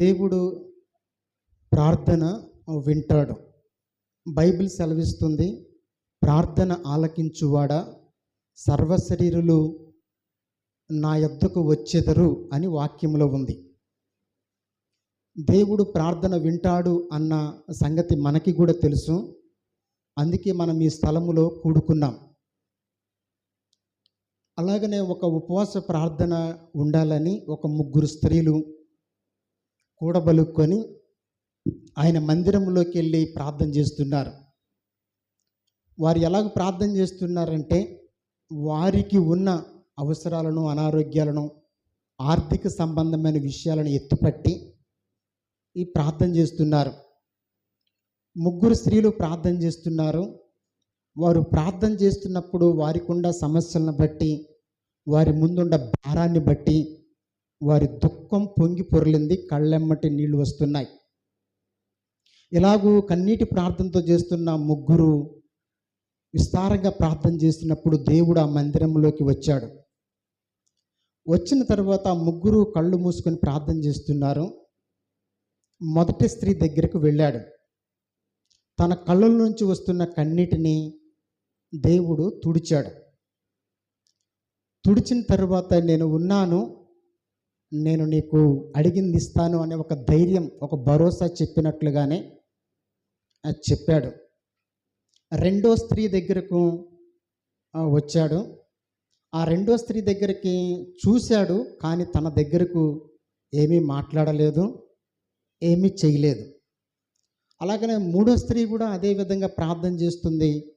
దేవుడు ప్రార్థన వింటాడు. బైబిల్ సెలవిస్తుంది ప్రార్థన ఆలకించువాడా? సర్వశరీరులు నా యొద్దకు వచ్చెదరు అని వాక్యంలో ఉంది. దేవుడు ప్రార్థన వింటాడు అన్న సంగతి మనకి కూడా తెలుసు. అందుకే మనం ఈ స్థలములో కూడుకున్నాం. అలాగనే ఒక ఉపవాస ప్రార్థన ఉండాలని ఒక ముగ్గురు స్త్రీలు కూడబలుక్కొని ఆయన మందిరంలోకి వెళ్ళి ప్రార్థన చేస్తున్నారు. వారు ఎలాగ ప్రార్థన చేస్తున్నారంటే వారికి ఉన్న అవసరాలను అనారోగ్యాలను ఆర్థిక సంబంధమైన విషయాలను ఎత్తుపట్టి ఈ ప్రార్థన చేస్తున్నారు. ముగ్గురు స్త్రీలు ప్రార్థన చేస్తున్నారు. వారు ప్రార్థన చేస్తున్నప్పుడు వారికి ఉన్న సమస్యలను బట్టి వారి ముందున్న భారాన్ని బట్టి వారి దుఃఖం పొంగి పొరలింది కళ్ళెమ్మటి నీళ్ళు వస్తున్నాయి. ఇలాగూ కన్నీటి ప్రార్థనతో చేస్తున్న ముగ్గురు విస్తారంగా ప్రార్థన చేస్తున్నప్పుడు దేవుడు ఆ మందిరంలోకి వచ్చాడు. వచ్చిన తర్వాత ముగ్గురు కళ్ళు మూసుకొని ప్రార్థన చేస్తున్నారు. మొదటి స్త్రీ దగ్గరకు వెళ్ళాడు. తన కళ్ళ నుంచి వస్తున్న కన్నీటిని దేవుడు తుడిచాడు. తుడిచిన తర్వాత నేను ఉన్నాను నేను నీకు అడిగింది ఇస్తాను అనే ఒక ధైర్యం ఒక భరోసా చెప్పినట్లుగానే చెప్పాడు. రెండో స్త్రీ దగ్గరకు వచ్చాడు. ఆ రెండో స్త్రీ దగ్గరికి చూశాడు కానీ తన దగ్గరకు ఏమీ మాట్లాడలేదు ఏమీ చేయలేదు. అలాగనే మూడో స్త్రీ కూడా అదే విధంగా ప్రార్థన చేస్తుంది.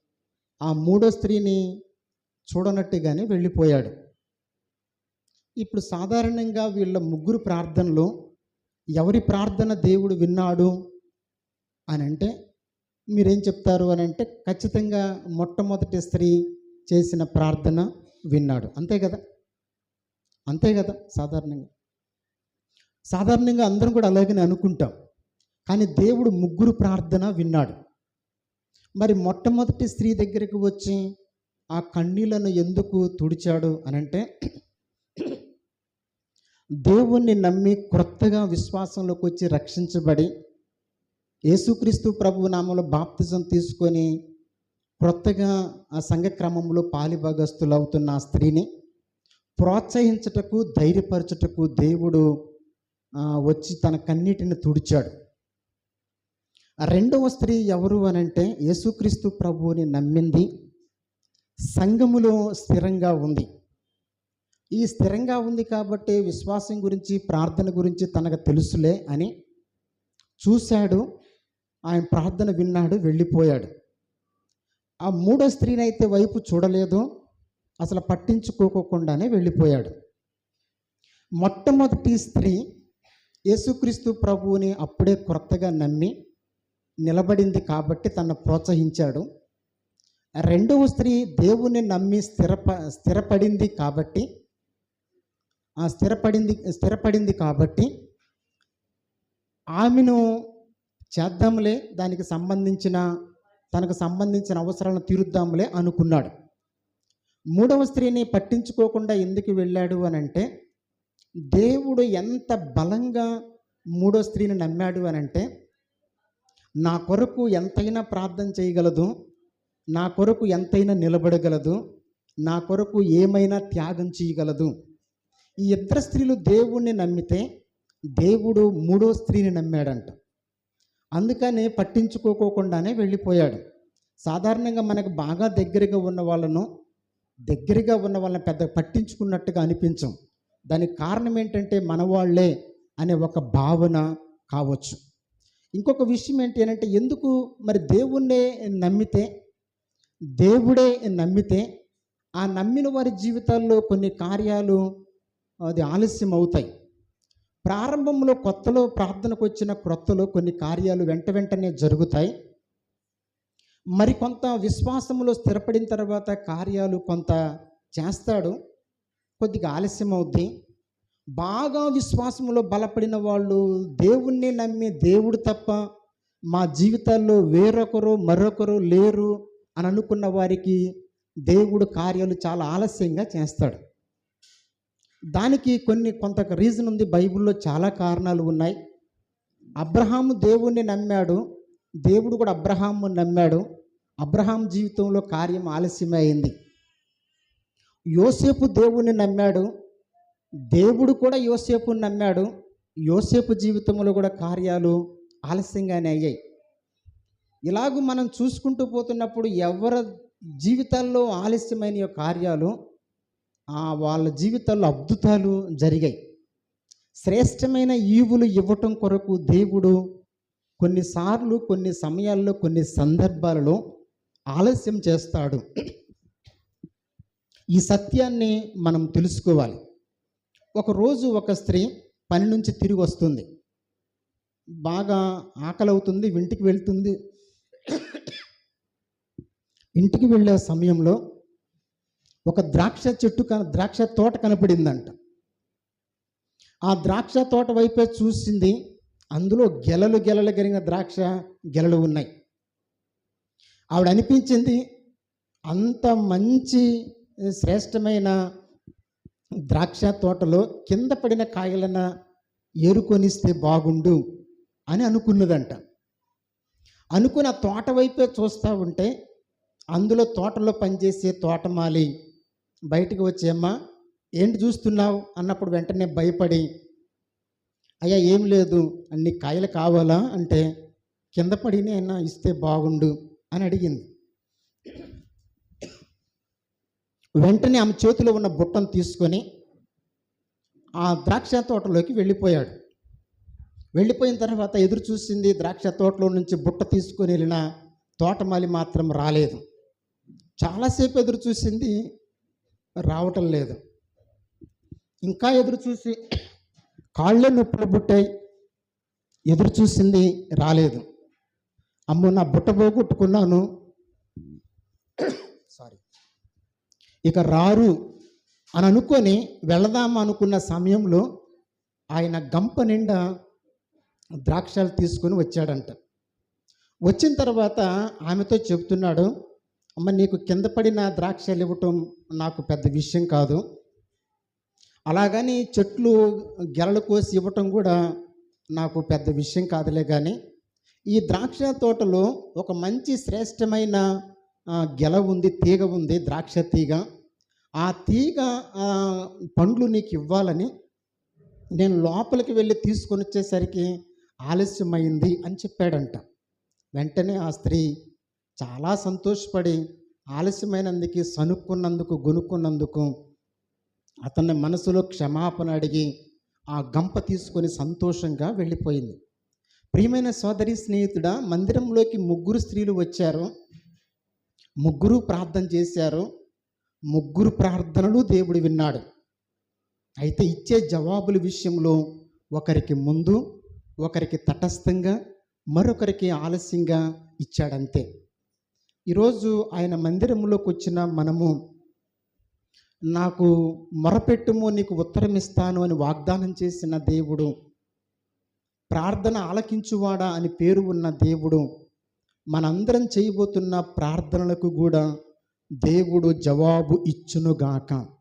ఆ మూడో స్త్రీని చూడనట్టుగానే వెళ్ళిపోయాడు. ఇప్పుడు సాధారణంగా వీళ్ళ ముగ్గురు ప్రార్థనలు ఎవరి ప్రార్థన దేవుడు విన్నాడు అని అంటే మీరేం చెప్తారు అని అంటే ఖచ్చితంగా మొట్టమొదటి స్త్రీ చేసిన ప్రార్థన విన్నాడు. అంతే కదా? అంతే కదా సాధారణంగా? సాధారణంగా అందరం కూడా అలాగనే అనుకుంటాం. కానీ దేవుడు ముగ్గురు ప్రార్థన విన్నాడు. మరి మొట్టమొదటి స్త్రీ దగ్గరికి వచ్చి ఆ కన్నీళ్ళను ఎందుకు తుడిచాడు అనంటే దేవుణ్ణి నమ్మి క్రొత్తగా విశ్వాసంలోకి వచ్చి రక్షించబడి యేసుక్రీస్తు ప్రభు నామంలో బాప్తిజం తీసుకొని క్రొత్తగా ఆ సంఘ క్రమంలో పాలిభాగస్తులు అవుతున్న ఆ స్త్రీని ప్రోత్సహించుటకు ధైర్యపరచుటకు దేవుడు వచ్చి తన కన్నీటిని తుడిచాడు. రెండవ స్త్రీ ఎవరు అని అంటే యేసుక్రీస్తు ప్రభువుని నమ్మింది సంఘములో స్థిరంగా ఉంది. ఈ స్థిరంగా ఉంది కాబట్టి విశ్వాసం గురించి ప్రార్థన గురించి తనకు తెలుసులే అని చూశాడు. ఆయన ప్రార్థన విన్నాడు వెళ్ళిపోయాడు. ఆ మూడో స్త్రీని అయితే వైపు చూడలేదు అసలు పట్టించుకోకుండానే వెళ్ళిపోయాడు. మొట్టమొదటి స్త్రీ యేసుక్రీస్తు ప్రభువుని అప్పుడే కొత్తగా నమ్మి నిలబడింది కాబట్టి తను ప్రోత్సహించాడు. రెండవ స్త్రీ దేవుని నమ్మి స్థిరప స్థిరపడింది కాబట్టి ఆ స్థిరపడింది స్థిరపడింది కాబట్టి ఆమెను చేద్దాంలే దానికి సంబంధించిన తనకు సంబంధించిన అవసరాలను తీరుద్దాంలే అనుకున్నాడు. మూడవ స్త్రీని పట్టించుకోకుండా ఎందుకు వెళ్ళాడు అని అంటే దేవుడు ఎంత బలంగా మూడో స్త్రీని నమ్మాడు అని అంటే నా కొరకు ఎంతైనా ప్రార్థన చేయగలదు నా కొరకు ఎంతైనా నిలబడగలదు నా కొరకు ఏమైనా త్యాగం చేయగలదు ఈ ఇద్దరు స్త్రీలు దేవుణ్ణి నమ్మితే దేవుడు మూడో స్త్రీని నమ్మాడంట. అందుకనే పట్టించుకోకోకుండానే వెళ్ళిపోయాడు. సాధారణంగా మనకు బాగా దగ్గరగా ఉన్న వాళ్ళను దగ్గరగా ఉన్న వాళ్ళని పెద్ద పట్టించుకున్నట్టుగా అనిపించం. దానికి కారణం ఏంటంటే మనవాళ్ళే అనే ఒక భావన కావచ్చు. ఇంకొక విషయం ఏంటి అంటే ఎందుకు మరి దేవుణ్ణే నమ్మితే దేవుడే నమ్మితే ఆ నమ్మిన వారి జీవితాల్లో కొన్ని కార్యాలు అది ఆలస్యం అవుతాయి. ప్రారంభంలో కొత్తలో ప్రార్థనకు వచ్చిన క్రొత్తలో కొన్ని కార్యాలు వెంట వెంటనే జరుగుతాయి. మరి కొంత విశ్వాసంలో స్థిరపడిన తర్వాత కార్యాలు కొంత చేస్తాడు. కొద్దిగా ఆలస్యం అవుద్ది. బాగా విశ్వాసంలో బలపడిన వాళ్ళు దేవుణ్ణి నమ్మి దేవుడు తప్ప మా జీవితాల్లో వేరొకరు మరొకరు లేరు అని అనుకున్న వారికి దేవుడు కార్యాలు చాలా ఆలస్యంగా చేస్తాడు. దానికి కొన్ని కొంత రీజన్ ఉంది. బైబిల్లో చాలా కారణాలు ఉన్నాయి. అబ్రహాము దేవుణ్ణి నమ్మాడు. దేవుడు కూడా అబ్రహాము నమ్మాడు. అబ్రహాం జీవితంలో కార్యం ఆలస్యమైంది యోసేపు దేవుణ్ణి నమ్మాడు. దేవుడు కూడా యోసేపుని నమ్మాడు. యోసేపు జీవితంలో కూడా కార్యాలు ఆలస్యంగానే అయ్యాయి. ఇలాగూ మనం చూసుకుంటూ పోతున్నప్పుడు ఎవరి జీవితాల్లో ఆలస్యమైన కార్యాలు వాళ్ళ జీవితాల్లో అద్భుతాలు జరిగాయి. శ్రేష్టమైన ఈవులు ఇవ్వటం కొరకు దేవుడు కొన్నిసార్లు కొన్ని సమయాల్లో కొన్ని సందర్భాలలో ఆలస్యం చేస్తాడు. ఈ సత్యాన్ని మనం తెలుసుకోవాలి. ఒకరోజు ఒక స్త్రీ పని నుంచి తిరిగి వస్తుంది. బాగా ఆకలి అవుతుంది ఇంటికి వెళ్తుంది. ఇంటికి వెళ్ళే సమయంలో ఒక ద్రాక్ష చెట్టు కన ద్రాక్ష తోట కనపడిందంట. ఆ ద్రాక్ష తోట వైపే చూసింది అందులో గెలలు గెలలు కలిగిన ద్రాక్ష గెలలు ఉన్నాయి. ఆవిడ అనిపించింది అంత మంచి శ్రేష్టమైన ద్రాక్ష తోటలో కింద పడిన కాయలన ఏరుకొనిస్తే బాగుండు అని అనుకున్నదంట. అనుకున్న తోట వైపే చూస్తూ ఉంటే అందులో తోటలో పనిచేసే తోటమాలి బయటికి అమ్మ ఏంటి చూస్తున్నావు? అన్నప్పుడు వెంటనే భయపడి అయ్యా ఏం లేదు అన్ని కాయలు కావాలా? అంటే కింద పడినైనా ఇస్తే బాగుండు అని అడిగింది. వెంటనే ఆమె చేతిలో ఉన్న బుట్టను తీసుకొని ఆ ద్రాక్ష తోటలోకి వెళ్ళిపోయాడు. వెళ్ళిపోయిన తర్వాత ఎదురు చూసింది ద్రాక్ష తోటలో నుంచి బుట్ట తీసుకొని వెళ్ళిన తోటమాలి మాత్రం రాలేదు. చాలాసేపు ఎదురు చూసింది రావటం లేదు. ఇంకా ఎదురు చూసి కాళ్ళే నొప్పులు పుట్టాయి. ఎదురు చూసింది రాలేదు. అమ్మో నా బుట్ట పోగొట్టుకున్నాను. సారీ ఇక రారు అని అనుకొని వెళదాం అనుకున్న సమయంలో ఆయన గంప నిండా ద్రాక్షాలు తీసుకొని వచ్చాడంట. వచ్చిన తర్వాత ఆమెతో చెప్తున్నాడు అమ్మ నీకు కింద పడిన ద్రాక్షలు ఇవ్వటం నాకు పెద్ద విషయం కాదు. అలాగని చెట్లు గెలలు కోసి ఇవ్వటం కూడా నాకు పెద్ద విషయం కాదులే కానీ ఈ ద్రాక్ష తోటలో ఒక మంచి శ్రేష్టమైన గెల ఉంది తీగ ఉంది ద్రాక్ష తీగ. ఆ తీగ పండ్లు నీకు ఇవ్వాలని నేను లోపలికి వెళ్ళి తీసుకొని వచ్చేసరికి ఆలస్యమైంది అని చెప్పాడంట. వెంటనే ఆ స్త్రీ చాలా సంతోషపడి ఆలస్యమైనందుకు సనుక్కున్నందుకు గొనుక్కున్నందుకు అతన్ని మనసులో క్షమాపణ అడిగి ఆ గంప తీసుకొని సంతోషంగా వెళ్ళిపోయింది. ప్రియమైన సోదరి స్నేహితుడ మందిరంలోకి ముగ్గురు స్త్రీలు వచ్చారు. ముగ్గురు ప్రార్థన చేశారు. ముగ్గురు ప్రార్థనలు దేవుడు విన్నాడు. అయితే ఇచ్చే జవాబుల విషయంలో ఒకరికి ముందు ఒకరికి తటస్థంగా మరొకరికి ఆలస్యంగా ఇచ్చాడంతే. ఈరోజు ఆయన మందిరంలోకి వచ్చిన మనము నాకు మొరపెట్టుము నీకు ఉత్తరం ఇస్తాను అని వాగ్దానం చేసిన దేవుడు ప్రార్థన ఆలకించువాడా అని పేరు ఉన్న దేవుడు మనందరం చేయబోతున్న ప్రార్థనలకు కూడా దేవుడు జవాబు ఇచ్చునుగాక.